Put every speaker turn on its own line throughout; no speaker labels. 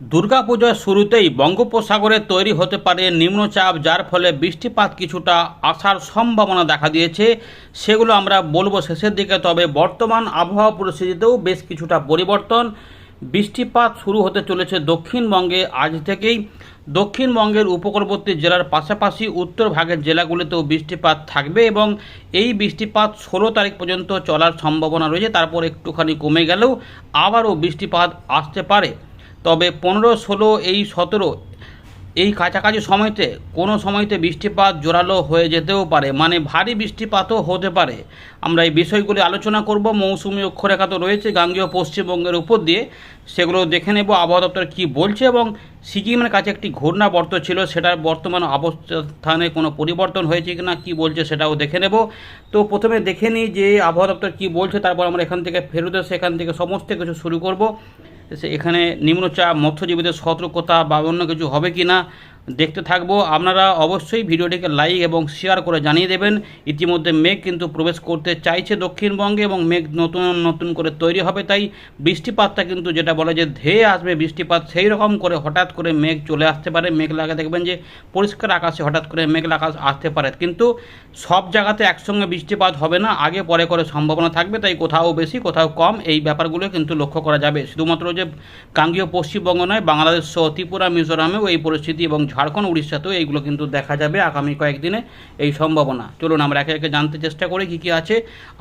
দুর্গাপূজার শুরুতেই বঙ্গোপসাগরে তৈরি হতে পারে নিম্নচাপ, যার ফলে বৃষ্টিপাত কিছুটা আসার সম্ভাবনা দেখা দিয়েছে। সেগুলো আমরা বলব শেষের দিকে, তবে বর্তমান আবহাওয়া পরিস্থিতিতেও বেশ কিছুটা পরিবর্তন। বৃষ্টিপাত শুরু হতে চলেছে দক্ষিণবঙ্গে আজ থেকেই। দক্ষিণবঙ্গের উপকূলবর্তী জেলার পাশাপাশি উত্তর ভাগের জেলাগুলিতেও বৃষ্টিপাত থাকবে এবং এই বৃষ্টিপাত ষোলো তারিখ পর্যন্ত চলার সম্ভাবনা রয়েছে। তারপর একটুখানি কমে গেলেও আবারও বৃষ্টিপাত আসতে পারে। তবে পনেরো, ষোলো, এই সতেরো, এই কাছাকাছি সময়তে, কোনো সময়তে বৃষ্টিপাত জোরালো হয়ে যেতেও পারে। মানে ভারী বৃষ্টিপাতও হতে পারে। আমরা এই বিষয়গুলি আলোচনা করব। মৌসুমি অক্ষরেখা তো রয়েছে। গাঙ্গেয় পশ্চিমবঙ্গের উপর দিয়ে সেগুলো দেখে নেব। আবহাওয়া দপ্তর কী বলছে এবং সিকিমের কাছে একটি ঘূর্ণাবর্ত ছিল, সেটার বর্তমান অবস্থানে কোনো পরিবর্তন হয়েছে কি না কী বলছে সেটাও দেখে নেব। তো প্রথমে দেখে নিই যে আবহাওয়া দপ্তর কী বলছে, তারপর আমরা এখান থেকে ফেরত এসে এখান থেকে সমস্ত কিছু শুরু করব। এখানে নিম্নচাপ মৎস্যজীবীদের সতর্কতা বা অন্য কিছু হবে কি না দেখতে থাকব। আপনারা অবশ্যই ভিডিওটিকে লাইক এবং শেয়ার করে জানিয়ে দেবেন। ইতিমধ্যে মেঘ কিন্তু প্রবেশ করতে চাইছে দক্ষিণবঙ্গে এবং মেঘ নতুন নতুন করে তৈরি হবে। তাই বৃষ্টিপাতটা কিন্তু যেটা বলে যে ধেয়ে আসবে বৃষ্টিপাত, সেই রকম করে হঠাৎ করে মেঘ চলে আসতে পারে। মেঘ লাগা দেখবেন যে পরিষ্কার আকাশে হঠাৎ করে মেঘলা আকাশ আসতে পারে। কিন্তু সব জায়গাতে একসঙ্গে বৃষ্টিপাত হবে না। আগে পরে করে সম্ভাবনা থাকবে। তাই কোথাও বেশি, কোথাও কম এই ব্যাপারগুলো কিন্তু লক্ষ্য করা যাবে। শুধুমাত্র যে গাঙ্গীয় পশ্চিমবঙ্গ নয়, বাংলাদেশ সহ ত্রিপুরা, মিজোরামেও এই পরিস্থিতি এবং ঝাড়খণ্ড উড়িষ্যাতেও এইগুলো কিন্তু দেখা যাবে আগামী কয়েকদিনে এই সম্ভাবনা। চলুন, আমরা একে একে জানতে চেষ্টা করি কী কী আছে।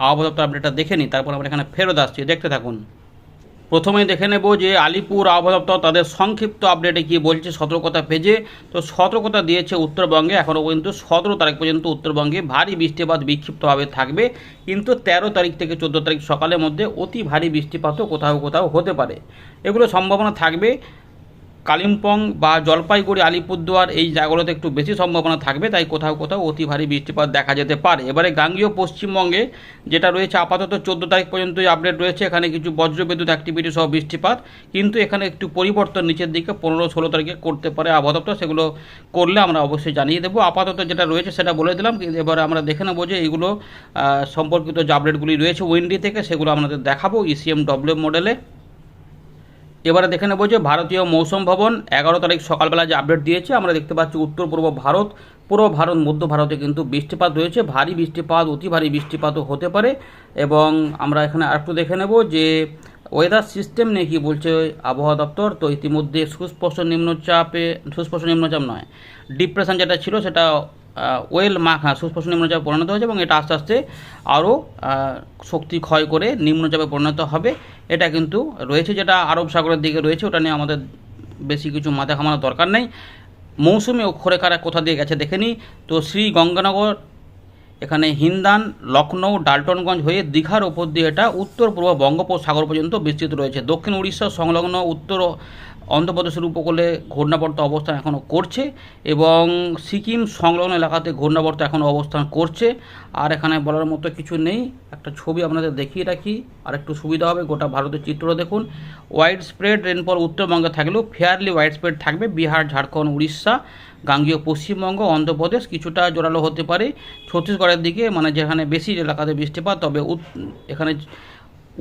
আবহাওয়া দপ্তর আপডেটটা দেখে নিই, তারপর আমরা এখানে ফেরত আসছি। দেখতে থাকুন। প্রথমে দেখে নেব যে আলিপুর আবহাওয়া দপ্তর তাদের সংক্ষিপ্ত আপডেটে কী বলছে সতর্কতা পেজে। তো সতর্কতা দিয়েছে উত্তরবঙ্গে, এখনও পর্যন্ত সতেরো তারিখ পর্যন্ত উত্তরবঙ্গে ভারী বৃষ্টিপাত বিক্ষিপ্তভাবে থাকবে। কিন্তু তেরো তারিখ থেকে চোদ্দ তারিখ সকালের মধ্যে অতি ভারী বৃষ্টিপাতও কোথাও কোথাও হতে পারে। এগুলো সম্ভাবনা থাকবে। কালিম্পং বা জলপাইগুড়ি, আলিপুরদুয়ার এই জায়গাগুলোতে একটু বেশি সম্ভাবনা থাকবে, তাই কোথাও কোথাও অতি ভারী বৃষ্টিপাত দেখা যেতে পারে। এবারে গাঙ্গীয় পশ্চিমবঙ্গে যেটা রয়েছে, আপাতত চোদ্দ তারিখ পর্যন্তই আপডেট রয়েছে, এখানে কিছু বজ্রবিদ্যুৎ অ্যাক্টিভিটি সহ বৃষ্টিপাত, কিন্তু এখানে একটু পরিবর্তন নিচের দিকে পনেরো ষোলো তারিখে করতে পারে আপাতত সেগুলো করলে আমরা অবশ্যই জানিয়ে দেবো। আপাতত যেটা রয়েছে সেটা বলে দিলাম কিন্তু এবারে আমরা দেখে নেব যে এইগুলো সম্পর্কিত যে আপডেটগুলি রয়েছে, উইন্ডি থেকে সেগুলো আমাদের দেখাবো ইসিএম ডব্লিউ মডেলে এবারে দেখে নেব যে ভারতীয় মৌসুম ভবন এগারো তারিখ সকালবেলা যে আপডেট দিয়েছে, আমরা দেখতে পাচ্ছি উত্তর পূর্ব ভারত পুরো ভারত, মধ্য ভারতে কিন্তু বৃষ্টিপাত রয়েছে। ভারী বৃষ্টিপাত, অতি ভারী বৃষ্টিপাতও হতে পারে। এবং আমরা এখানে আরেকটু দেখে নেব যে ওয়েদার সিস্টেম নিয়ে কী বলছে আবহাওয়া দপ্তর। তো ইতিমধ্যে সুস্পষ্ট নিম্নচাপে, সুস্পষ্ট নিম্নচাপ নয় ডিপ্রেশন যেটা ছিল সেটা ওয়েল মাখা হ্যাঁ সুস্পষ্ট নিম্নচাপে পরিণত হয়েছে এবং এটা আস্তে আস্তে আরও শক্তি ক্ষয় করে নিম্নচাপে পরিণত হবে। এটা কিন্তু রয়েছে, যেটা আরব সাগরের দিকে রয়েছে, ওটা নিয়ে আমাদের বেশি কিছু মাথা ঘামানোর দরকার নেই। মৌসুমি অক্ষরেখারা কোথা দিয়ে গেছে দেখে নিই। তো শ্রী গঙ্গানগর, এখানে হিন্দান লখনৌ ডাল্টনগঞ্জ হয়ে দীঘার ওপর দিয়ে এটা উত্তর পূর্ব বঙ্গোপসাগর পর্যন্ত বিস্তৃত রয়েছে। দক্ষিণ উড়িষ্যা, সংলগ্ন উত্তর অন্ধ্রপ্রদেশের উপকূলে ঘূর্ণাবর্ত অবস্থান এখনও করছে এবং সিকিম সংলগ্ন এলাকাতে ঘূর্ণাবর্ত এখনও অবস্থান করছে। আর এখানে বলার মতো কিছু নেই। একটা ছবি আপনাদের দেখিয়ে রাখি। আর একটু সুবিধা হবে, গোটা ভারতের চিত্র দেখুন। ওয়াইড স্প্রেড রেনফল উত্তরবঙ্গে থাকলেও ফেয়ারলি ওয়াইড স্প্রেড থাকবে। বিহার, ঝাড়খণ্ড, উড়িষ্যা, গাঙ্গীয় পশ্চিমবঙ্গ, অন্ধ্রপ্রদেশ কিছুটা জোরালো হতে পারে। ছত্তিশগড়ের দিকে মানে যেখানে বেশি এলাকাতে বৃষ্টিপাত, তবে এখানে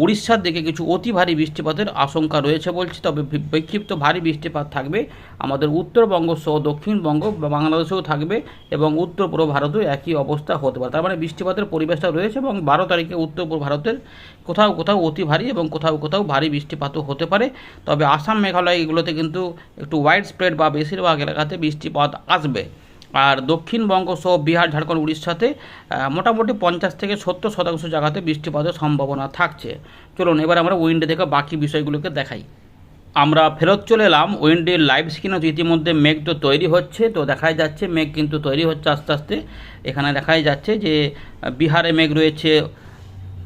উড়িষ্যার দিকে কিছু অতি ভারী বৃষ্টিপাতের আশঙ্কা রয়েছে বলছি, তবে বিক্ষিপ্ত ভারী বৃষ্টিপাত থাকবে। আমাদের উত্তরবঙ্গ সহ দক্ষিণবঙ্গ বাংলাদেশেও থাকবে এবং উত্তর পূর্ব ভারতেও একই অবস্থা হতে পারে। তার মানে বৃষ্টিপাতের পরিবেশটা রয়েছে এবং বারো তারিখে উত্তর পূর্ব ভারতের কোথাও কোথাও অতি ভারী এবং কোথাও কোথাও ভারী বৃষ্টিপাতও হতে পারে। তবে আসাম মেঘালয় এগুলোতে কিন্তু একটু ওয়াইড স্প্রেড বা বেশিরভাগ এলাকাতে বৃষ্টিপাত আসবে। আর দক্ষিণবঙ্গ সহ বিহার, ঝাড়খণ্ড, উড়িষ্যাতে মোটামুটি পঞ্চাশ থেকে সত্তর শতাংশ জায়গাতে বৃষ্টিপাতের সম্ভাবনা থাকছে। চলুন, এবার আমরা উইন্ডে থেকে বাকি বিষয়গুলোকে দেখাই। আমরা ফেরত চলে এলাম উইন্ডের লাইভ স্ক্রিনে ইতিমধ্যে মেঘ তো তৈরি হচ্ছে, তো দেখাই যাচ্ছে মেঘ কিন্তু তৈরি হচ্ছে আস্তে আস্তে। এখানে দেখাই যাচ্ছে যে, বিহারে মেঘ রয়েছে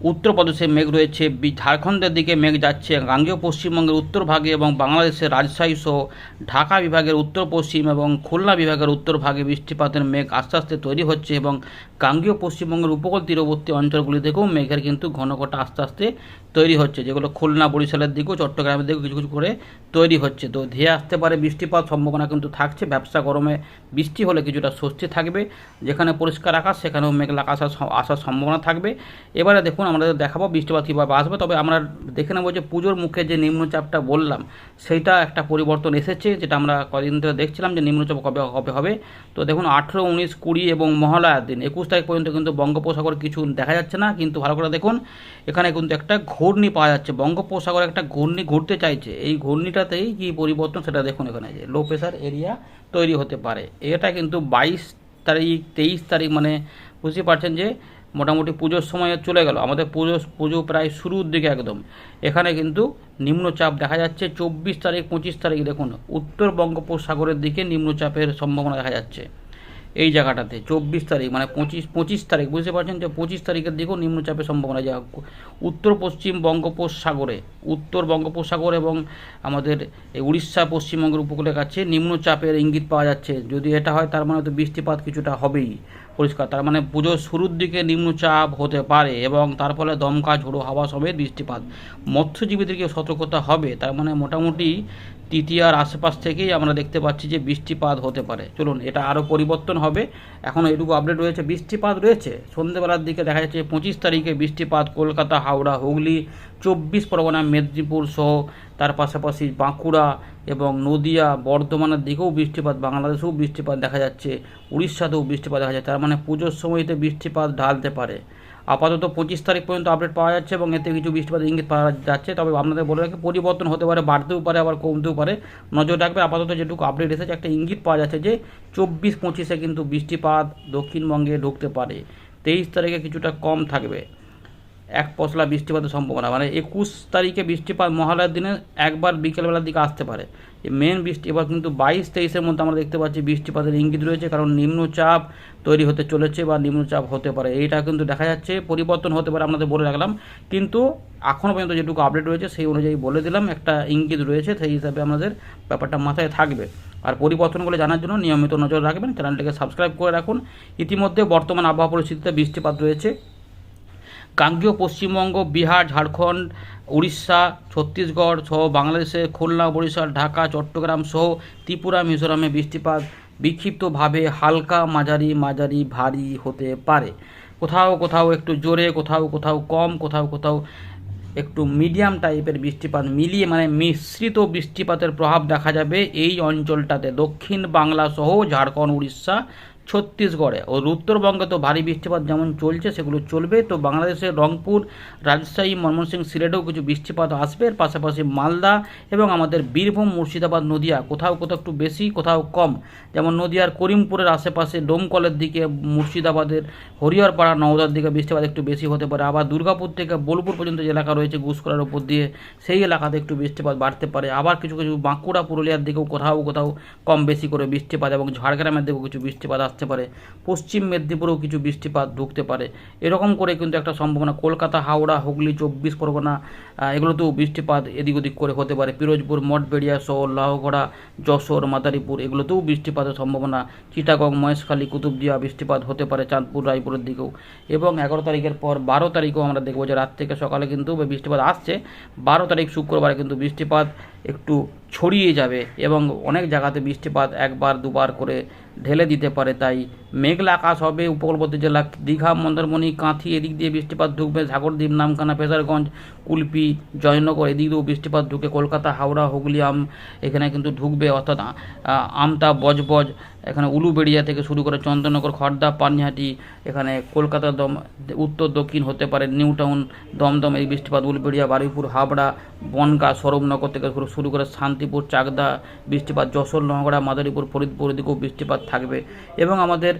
উত্তরপ্রদেশে মেঘ রয়েছে। ঝাড়খণ্ডের দিকে মেঘ যাচ্ছে। গাঙ্গেয় পশ্চিমবঙ্গের উত্তর ভাগে এবং বাংলাদেশের রাজশাহী সহ ঢাকা বিভাগের উত্তর পশ্চিম এবং খুলনা বিভাগের উত্তর ভাগে বৃষ্টিপাতের মেঘ আস্তে আস্তে তৈরি হচ্ছে এবং গাঙ্গেয় পশ্চিমবঙ্গের উপকূল তীরবর্তী অঞ্চলগুলি থেকেও মেঘের কিন্তু ঘনঘটা আস্তে আস্তে তৈরি হচ্ছে, যেগুলো খুলনা বরিশালের দিকেও, চট্টগ্রামের দিকেও কিছু কিছু করে তৈরি হচ্ছে। তো ধেয়ে আসতে পারে বৃষ্টিপাত, সম্ভাবনা কিন্তু থাকছে। ব্যবসা গরমে বৃষ্টি হলে কিছুটা স্বস্তি থাকবে। যেখানে পরিষ্কার আকাশ, সেখানেও মেঘলা আসার আসার সম্ভাবনা থাকবে। এবারে দেখুন, আমরা দেখাবো বৃষ্টিপাত কীভাবে আসবে, তবে আমরা দেখে নেব যে পুজোর মুখে যে নিম্নচাপটা বললাম, সেইটা একটা পরিবর্তন এসেছে, যেটা আমরা কদিন ধরে দেখছিলাম যে নিম্নচাপ কবে কবে হবে। তো দেখুন, আঠেরো, উনিশ, কুড়ি এবং মহালয়ার দিন, একুশ তারিখ পর্যন্ত কিন্তু বঙ্গোপসাগর কিছু দেখা যাচ্ছে না, কিন্তু ভালো করে দেখুন, এখানে কিন্তু একটা ঘূর্ণি পাওয়া যাচ্ছে। বঙ্গোপসাগরে একটা ঘূর্ণি ঘুরতে চাইছে। এই ঘূর্ণিটাতেই কি পরিবর্তন সেটা দেখুন এখানে। যে লো প্রেশার এরিয়া তৈরি হতে পারে। এটা কিন্তু বাইশ তারিখ, তেইশ তারিখ মানে বুঝতে পারছেন যে মোটামুটি পুজোর সময় চলে গেল। আমাদের পুজো পুজো প্রায় শুরুর দিকে একদম। এখানে কিন্তু নিম্নচাপ দেখা যাচ্ছে। চব্বিশ তারিখ, পঁচিশ তারিখ দেখুন। উত্তর বঙ্গোপসাগরের দিকে নিম্নচাপের সম্ভাবনা দেখা যাচ্ছে। এই জায়গাটাতে, চব্বিশ তারিখ মানে পঁচিশ পঁচিশ তারিখ, বুঝতে পারছেন যে পঁচিশ তারিখের দিকেও নিম্নচাপের সম্ভাবনা যা, উত্তর, পশ্চিম বঙ্গোপসাগরে, উত্তর বঙ্গোপসাগর এবং আমাদের এই উড়িষ্যা, পশ্চিমবঙ্গের উপকূলের কাছে নিম্নচাপের ইঙ্গিত পাওয়া যাচ্ছে। যদি এটা হয়, তার মানে তো বৃষ্টিপাত কিছুটা হবেই। পরিষ্কার, তার মানে পুজোর শুরুর দিকে নিম্নচাপ হতে পারে এবং তার ফলে দমকা, ঝোড়ো হাওয়া সমেত বৃষ্টিপাত। মৎস্যজীবীদেরকে সতর্কতা হবে? তার মানে মোটামুটি তৃতীয়ার আশেপাশ থেকেই আমরা দেখতে পাচ্ছি যে বৃষ্টিপাত হতে পারে। চলুন, এটা আরও পরিবর্তন হবে। এখনও এটুকু আপডেট রয়েছে। বৃষ্টিপাত রয়েছে। সন্ধ্যেবেলার দিকে দেখা যাচ্ছে পঁচিশ তারিখে বৃষ্টিপাত কলকাতা, হাওড়া, হুগলি, চব্বিশ পরগনা, মেদিনীপুর সহ তার পাশাপাশি বাঁকুড়া এবং নদিয়া বর্ধমানের দিকেও বৃষ্টিপাত, বাংলাদেশেও বৃষ্টিপাত দেখা যাচ্ছে, উড়িষ্যাতেও বৃষ্টিপাত দেখা যাচ্ছে। তার মানে পুজোর সময়তে বৃষ্টিপাত ঢালতে পারে। আপাতত পঁচিশ তারিখ পর্যন্ত আপডেট পাওয়া যাচ্ছে এবং এতে কিছু বৃষ্টিপাত ইঙ্গিত পাওয়া যাচ্ছে। তবে আপনাদের বলে রাখি, পরিবর্তন হতে পারে, বাড়তেও পারে, আবার কমতেও পারে। নজর রাখবে আপাতত যেটুকু আপডেট এসেছে, একটা ইঙ্গিত পাওয়া যাচ্ছে যে চব্বিশ পঁচিশে কিন্তু বৃষ্টিপাত দক্ষিণবঙ্গে ঢুকতে পারে। তেইশ তারিখে কিছুটা কম থাকবে। এক পশলা বৃষ্টিপাতের সম্ভাবনা। মানে একুশ তারিখে বৃষ্টিপাত মহালয়ার দিনে একবার বিকেলবেলার দিকে আসতে পারে। মেন বৃষ্টি এবার কিন্তু বাইশ তেইশের মধ্যে আমরা দেখতে পাচ্ছি বৃষ্টিপাতের ইঙ্গিত রয়েছে, কারণ নিম্নচাপ তৈরি হতে চলেছে বা নিম্নচাপ হতে পারে। এইটা কিন্তু দেখা যাচ্ছে, পরিবর্তন হতে পারে আপনাদের বলে রাখলাম। কিন্তু এখনও পর্যন্ত যেটুকু আপডেট রয়েছে, সেই অনুযায়ী বলে দিলাম, একটা ইঙ্গিত রয়েছে, সেই হিসাবে আমাদের ব্যাপারটা মাথায় থাকবে। আর পরিবর্তনগুলো জানার জন্য নিয়মিত নজর রাখবেন, চ্যানেলটিকে সাবস্ক্রাইব করে রাখুন। ইতিমধ্যে বর্তমান আবহাওয়া পরিস্থিতিতে বৃষ্টিপাত রয়েছে। গাঙ্গেয় পশ্চিমবঙ্গ, বিহার, ঝাড়খণ্ড, উড়িষ্যা, ছত্তিশগড় সহ বাংলাদেশে খুলনা, বরিশাল, ঢাকা, চট্টগ্রাম সহ ত্রিপুরা, মিজোরামে বৃষ্টিপাত বিক্ষিপ্তভাবে হালকা মাঝারি মাঝারি ভারী হতে পারে। কোথাও কোথাও একটু জোরে, কোথাও কোথাও কম, কোথাও কোথাও একটু মিডিয়াম টাইপের বৃষ্টিপাত মিলিয়ে মানে মিশ্রিত বৃষ্টিপাতের প্রভাব দেখা যাবে এই অঞ্চলটাতে। দক্ষিণ বাংলা সহ ঝাড়খণ্ড, উড়িষ্যা ছত্তিশগড়ে। ও উত্তরবঙ্গে তো ভারী বৃষ্টিপাত যেমন চলছে, সেগুলো চলবে। তো বাংলাদেশের রংপুর, রাজশাহী, ময়মনসিংহ, সিলেটেও কিছু বৃষ্টিপাত আসবে। এর পাশাপাশি মালদা এবং আমাদের বীরভূম, মুর্শিদাবাদ, নদিয়া, কোথাও কোথাও একটু বেশি, কোথাও কম। যেমন নদিয়ার করিমপুরের আশেপাশে ডোমকলের দিকে, মুর্শিদাবাদের হরিহরপাড়া, নওদার দিকে বৃষ্টিপাত একটু বেশি হতে পারে। আবার দুর্গাপুর থেকে বোলপুর পর্যন্ত যে এলাকা রয়েছে ঘুষকরার উপর দিয়ে, সেই এলাকাতে একটু বৃষ্টিপাত বাড়তে পারে। আবার কিছু কিছু বাঁকুড়া, পুরুলিয়ার দিকেও কোথাও কোথাও কম বেশি করে বৃষ্টিপাত এবং ঝাড়গ্রামের দিকেও কিছু বৃষ্টিপাত আসতে পারে। পশ্চিম মেদিনীপুরেও কিছু বৃষ্টিপাত ঢুকতে পারে। এরকম করে কিন্তু একটা সম্ভাবনা। কলকাতা, হাওড়া, হুগলি, চব্বিশ পরগনা এগুলোতেও বৃষ্টিপাত এদিক ওদিক করে হতে পারে। পিরোজপুর, মঠবেড়িয়া, শহর লাহগড়া যশোর, মাদারীপুর, এগুলোতেও বৃষ্টিপাতের সম্ভাবনা। চিটাগং, মহেশখালী, কুতুবদিয়া বৃষ্টিপাত হতে পারে চাঁদপুর, রায়পুরের দিকেও। এবং এগারো তারিখের পর বারো তারিখেও আমরা দেখব যে রাত থেকে সকালে কিন্তু বৃষ্টিপাত আসছে। বারো তারিখ শুক্রবারে কিন্তু বৃষ্টিপাত একটু ছড়িয়ে যাবে এবং অনেক জায়গাতে বৃষ্টিপাত একবার দুবার করে ঢেলে দিতে পারে তাই মেঘলা আকাশ হবে, উপকূলবর্তী জেলা দীঘা, মন্দারমণি, কাঁথি, এদিক দিয়ে বৃষ্টিপাত ঢুকবে ঝাগরদ্বীপ নামখানা, ফেজারগঞ্জ, কুলপি, জয়নগর, এদিক দিয়েও বৃষ্টিপাত ঢুকে কলকাতা, হাওড়া, হুগলি, আম এখানে কিন্তু ঢুকবে, অর্থাৎ আমতা, বজবজ, এখানে উলুবেড়িয়া থেকে শুরু করে চন্দননগর খড়দা পানিহাটি, এখানে কলকাতা দম, উত্তর, দক্ষিণ হতে পারে নিউ টাউন দমদম, এই বৃষ্টিপাত উলুবেড়িয়া, বারুইপুর, হাবড়া, বনগা সরবনগর থেকে শুরু- করে শান্তিপুর, চাকদা, বৃষ্টিপাত, যশোর নহগড়া মাদারীপুর, ফরিদপুর দিকেও বৃষ্টিপাত থাকবে। এবং আমাদের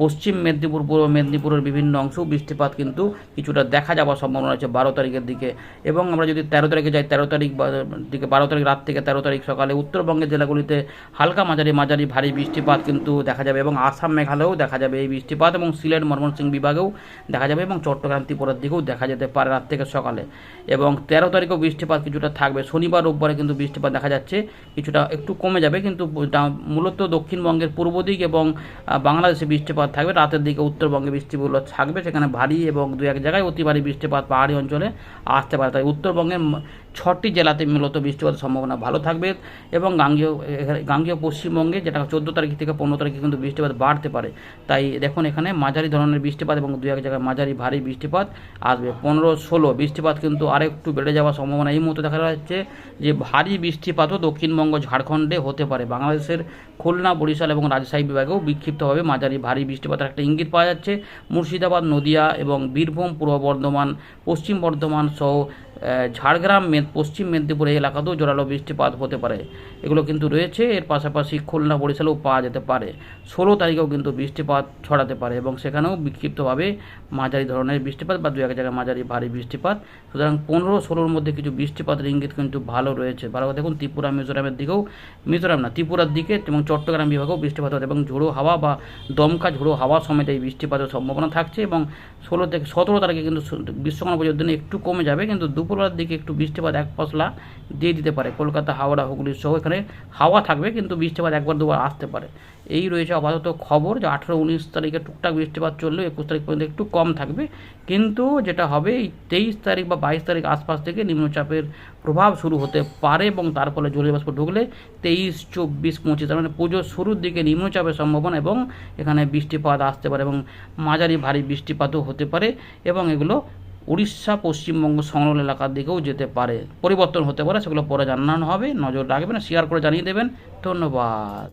পশ্চিম মেদিনীপুর, পূর্ব মেদিনীপুরের বিভিন্ন অংশেও বৃষ্টিপাত কিন্তু কিছুটা দেখা যাওয়ার সম্ভাবনা আছে বারো তারিখের দিকে। এবং আমরা যদি তেরো তারিখে যাই, তেরো তারিখ দিকে বারো তারিখ রাত থেকে তেরো তারিখ সকালে উত্তরবঙ্গের জেলাগুলিতে হালকা মাঝারি মাঝারি ভারী বৃষ্টিপাত কিন্তু দেখা যাবে এবং আসাম, মেঘালয়েও দেখা যাবে এই বৃষ্টিপাত এবং সিলেট, ময়মনসিংহ বিভাগেও দেখা যাবে এবং চট্টগ্রাম, ত্রিপুরার দিকেও দেখা যেতে পারে রাত থেকে সকালে। এবং তেরো তারিখেও বৃষ্টিপাত কিছুটা থাকবে। শনিবার, রোববারে কিন্তু বৃষ্টিপাত দেখা যাচ্ছে, কিছুটা একটু কমে যাবে। কিন্তু মূলত দক্ষিণবঙ্গের পূর্ব দিক এবং বাংলাদেশে বৃষ্টি বৃষ্টিপাত থাকবে, রাতের দিকে উত্তরবঙ্গে বৃষ্টিগুলো থাকবে, সেখানে ভারী এবং দু এক জায়গায় অতি ভারী বৃষ্টিপাত পাহাড়ি অঞ্চলে আসতে পারে। তাই উত্তরবঙ্গের ছটি জেলাতে মূলত বৃষ্টিপাতের সম্ভাবনা ভালো থাকবে এবং গাঙ্গীয় গাঙ্গীয় পশ্চিমবঙ্গে যেটা চোদ্দ তারিখ থেকে পনেরো তারিখে কিন্তু বৃষ্টিপাত বাড়তে পারে। তাই দেখুন এখানে মাঝারি ধরনের বৃষ্টিপাত এবং দু এক জায়গায় মাঝারি ভারী বৃষ্টিপাত আসবে। পনেরো ষোলো বৃষ্টিপাত কিন্তু আরেকটু বেড়ে যাওয়ার সম্ভাবনা এই মুহূর্তে দেখা যাচ্ছে যে ভারী বৃষ্টিপাতও দক্ষিণবঙ্গ, ঝাড়খণ্ডে হতে পারে। বাংলাদেশের খুলনা, বরিশাল এবং রাজশাহী বিভাগেও বিক্ষিপ্তভাবে মাঝারি ভারী বৃষ্টিপাতের একটা ইঙ্গিত পাওয়া যাচ্ছে। মুর্শিদাবাদ, নদিয়া এবং বীরভূম, পূর্ব বর্ধমান, পশ্চিম বর্ধমান সহ ঝাড়গ্রাম মে- পশ্চিম মেদিনীপুর এলাকাতেও জোরালো বৃষ্টিপাত হতে পারে। এগুলো কিন্তু রয়েছে, এর পাশাপাশি খুলনা, বরিশালেও পাওয়া যেতে পারে। ষোলো তারিখেও কিন্তু বৃষ্টিপাত ছড়াতে পারে এবং সেখানেও বিক্ষিপ্তভাবে মাঝারি ধরনের বৃষ্টিপাত বা দু এক জায়গায় মাঝারি ভারী বৃষ্টিপাত। সুতরাং পনেরো, ষোলোর মধ্যে কিছু বৃষ্টিপাতের ইঙ্গিত কিন্তু ভালো রয়েছে। ভালো দেখুন, ত্রিপুরা, মিজোরামের দিকেও, মিজোরাম না, ত্রিপুরার দিকে এবং চট্টগ্রাম বিভাগেও বৃষ্টিপাত হতে এবং ঝোড়ো হাওয়া বা দমকা, ঝোড়ো হাওয়া সমেত এই বৃষ্টিপাতের সম্ভাবনা থাকছে এবং ষোলো থেকে সতেরো তারিখে কিন্তু বিশ্বকর্মা পুজোর দিনে একটু কমে যাবে, কিন্তু দুপুরবেলার দিকে একটু বৃষ্টিপাত এক পশলা দিয়ে দিতে পারে। কলকাতা, হাওড়া, হুগলি সহ এখানে হাওয়া থাকবে, কিন্তু বৃষ্টিপাত একবার দুবার আসতে পারে। এই রয়েছে আপাতত খবর যে আঠেরো উনিশ তারিখে টুকটাক বৃষ্টিপাত চললেও একুশ তারিখ পর্যন্ত একটু কম থাকবে। কিন্তু যেটা হবে, এই তেইশ তারিখ বা বাইশ তারিখ আশপাশ থেকে নিম্নচাপের প্রভাব শুরু হতে পারে এবং তার ফলে জলীয় বাষ্প ঢুকলে তেইশ, চব্বিশ, পঁচিশ মানে পুজোর শুরুর দিকে নিম্নচাপের সম্ভাবনা এবং এখানে বৃষ্টিপাত আসতে পারে এবং মাঝারি ভারী বৃষ্টিপাতও হতে পারে এবং এগুলো উড়িষ্যা পশ্চিমবঙ্গ সংলগ্ন এলাকার দিকেও যেতে পারে। পরিবর্তন হতে পারে, সেগুলো পরে জানানো হবে। নজর রাখবেন শেয়ার করে জানিয়ে দেবেন। ধন্যবাদ।